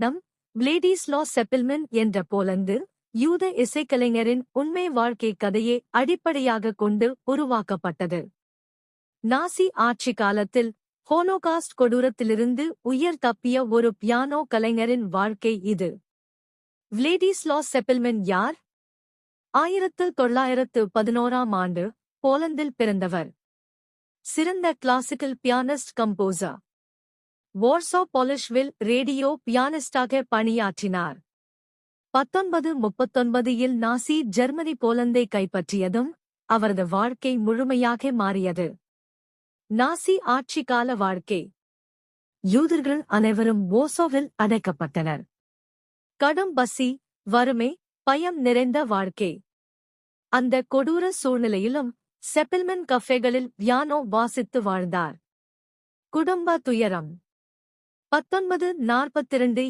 நம் விளேடிஸ்லா செப்பில்மென் என்ற போலந்து யூத இசைக்கலைஞரின் உண்மை வாழ்க்கை கதையை அடிப்படையாகக் கொண்டு உருவாக்கப்பட்டது. நாசி ஆட்சி காலத்தில் ஹோலோகாஸ்ட் கொடூரத்திலிருந்து உயிர் தப்பிய ஒரு பியானோ கலைஞரின் வாழ்க்கை இது. விளேடிஸ்லா செப்பில்மென் யார்? ஆயிரத்து தொள்ளாயிரத்து பதினோராம் ஆண்டு போலந்தில் பிறந்தவர். சிறந்த கிளாசிக்கல் பியானிஸ்ட் கம்போசர். வார்சோ பாலிஷ்வில் ரேடியோ பியானிஸ்டாக பணியாற்றினார். பத்தொன்பது முப்பத்தொன்பது இல் நாசி ஜெர்மனி போலந்தை கைப்பற்றியதும் அவரது வாழ்க்கை முழுமையாக மாறியது. நாசி ஆட்சி கால வாழ்க்கை. யூதர்கள் அனைவரும் ஓசோவில் அடைக்கப்பட்டனர். கடும் பசி வறுமை பயம் நிறைந்த வாழ்க்கை. அந்த கொடூர சூழ்நிலையிலும் செப்பில்மென் கஃபேகளில் வியானோ வாசித்து வாழ்ந்தார். குடும்ப துயரம். பத்தொன்பது நாற்பத்திரண்டு